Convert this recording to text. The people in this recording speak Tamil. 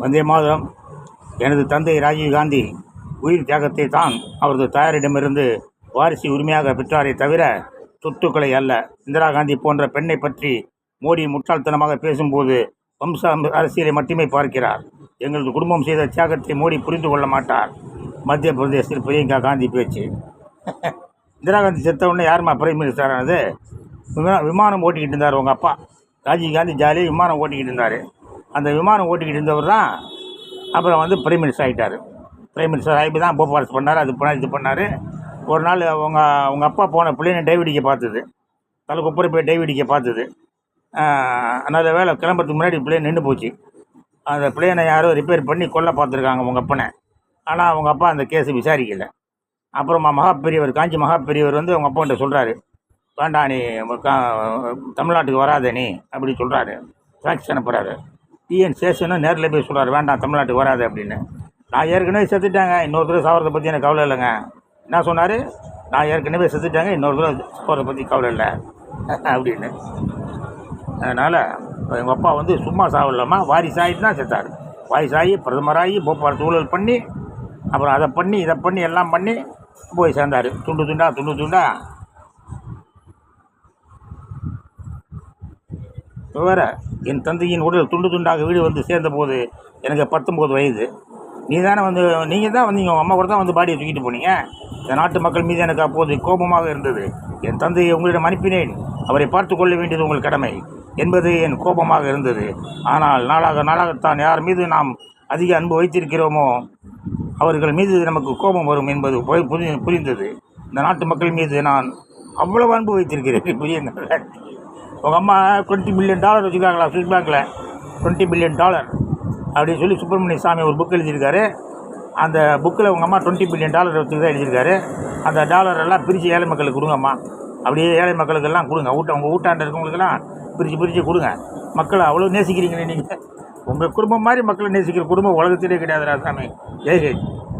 வந்தே மாதம் எனது தந்தை ராஜீவ் காந்தி உயிர் தியாகத்தை தான் அவரது தாயாரிடமிருந்து வாரிசு உரிமையாக பெற்றாரே தவிர சொத்துக்களை அல்ல. இந்திரா காந்தி போன்ற பெண்ணை பற்றி மோடி முட்டாள்தனமாக பேசும்போது வம்ச அரசியலை மட்டுமே பார்க்கிறார். எங்களது குடும்பம் செய்த தியாகத்தை மோடி புரிந்து கொள்ள மாட்டார். மத்திய பிரதேசத்தில் பிரியங்கா காந்தி பேச்சு. இந்திரா காந்தி செத்த உடனே பிரைம் மினிஸ்டர் ஆனது? விமானம் ஓட்டிக்கிட்டு இருந்தார் உங்கள் அப்பா. ராஜீவ் காந்தி ஜாலியாக விமானம் ஓட்டிக்கிட்டு இருந்தார். அந்த விமானம் ஓட்டிக்கிட்டு இருந்தவர் தான் அப்புறம் வந்து பிரைம் மினிஸ்டர் ஆகிட்டார் பிரைம் மினிஸ்டர் ஆகி தான் போபாரஸ் பண்ணார் அது பண்ணார் இது பண்ணார். ஒரு நாள் அவங்க அவங்க அப்பா போன பிள்ளைங்க டைவிடிக்க பார்த்தது. தலைக்குப்புற போய் டைவிடிக்க பார்த்தது. அந்த வேலை கிளம்புறதுக்கு முன்னாடி பிள்ளைய நின்று போச்சு. அந்த பிள்ளையனை யாரோ ரிப்பேர் பண்ணி கொல்ல பார்த்துருக்காங்க உங்கள் அப்பனை. ஆனால் அவங்க அப்பா அந்த கேஸை விசாரிக்கலை. அப்புறமா மகா பெரியவர் காஞ்சி மகா பெரியவர் வந்து அவங்க அப்பாண்ட சொல்கிறாரு வேண்டாம் நீ கா தமிழ்நாட்டுக்கு வராத நீ அப்படி சொல்கிறாரு ஃபேக்ஸ் அனுப்புகிறாரு டிஎன் சேஷனும் நேரில் போய் சொல்கிறார் வேண்டாம் தமிழ்நாட்டுக்கு வராது அப்படின்னு. நான் ஏற்கனவே செத்துட்டாங்க. இன்னொரு தடவை பற்றி எனக்கு கவலை இல்லைங்க. என்ன சொன்னார்? நான் ஏற்கனவே செத்துட்டாங்க. இன்னொரு தடவை பற்றி கவலை இல்லை. அப்படின்னு. அதனால் எங்கள் அப்பா வந்து சும்மா சாவலாமா வாரிசாகிட்டு தான் செத்தார். வாரிசாகி பிரதமராகி போப்பார் சூழல் பண்ணி அப்புறம் அதை பண்ணி இதை பண்ணி எல்லாம் பண்ணி போய் சேர்ந்தார். துண்டு துண்டா துண்டு துண்டா வேற என் தந்தையின் உடல் துண்டு துண்டாக வீடு வந்து சேர்ந்தபோது எனக்கு பத்தொம்போது வயது. நீ தானே வந்து நீங்கள் தான் வந்தீங்க உங்கள் அம்மா கூட தான் வந்து பாடியை தூக்கிட்டு போனீங்க? இந்த நாட்டு மக்கள் மீது எனக்கு அப்போது கோபமாக இருந்தது. என் தந்தையை உங்களிடம் அனுப்பினேன். அவரை பார்த்து கொள்ள வேண்டியது உங்கள் கடமை என்பது என் கோபமாக இருந்தது. ஆனால் நாளாக நாளாகத்தான் யார் மீது நாம் அதிக அன்பு வைத்திருக்கிறோமோ அவர்கள் மீது நமக்கு கோபம் வரும் என்பது புரிந்தது. இந்த நாட்டு மக்கள் மீது நான் அவ்வளவு அன்பு வைத்திருக்கிறேன். புரியுங்க உங்கள் அம்மா டுவெண்ட்டி மில்லியன் டாலர் வச்சுருக்காங்களா சுவிஸ் பேங்க்கில் டுவெண்ட்டி பில்லியன் டாலர் அப்படின்னு சொல்லி சுப்பிரமணிய சாமி ஒரு புக் எழுதியிருக்காரு. அந்த புக்கில் உங்கள் அம்மா டுவெண்ட்டி பில்லியன் டாலர் வச்சு தான் எழுதியிருக்காரு. அந்த டாலர் எல்லாம் பிரித்து ஏழை மக்களுக்கு கொடுங்கம்மா அப்படியே ஏழை மக்களுக்கெல்லாம் கொடுங்க. ஊட்ட உங்கள் ஊட்டாண்ட இருக்கவங்களுக்கெல்லாம் பிரித்து பிரித்து கொடுங்க. மக்களை அவ்வளோ நேசிக்கிறீங்களே நீங்கள் உங்கள் குடும்பம் மாதிரி மக்களை நேசிக்கிற குடும்பம் உலகத்திலே கிடையாது ராசாமி ஜெய் ஹிந்த்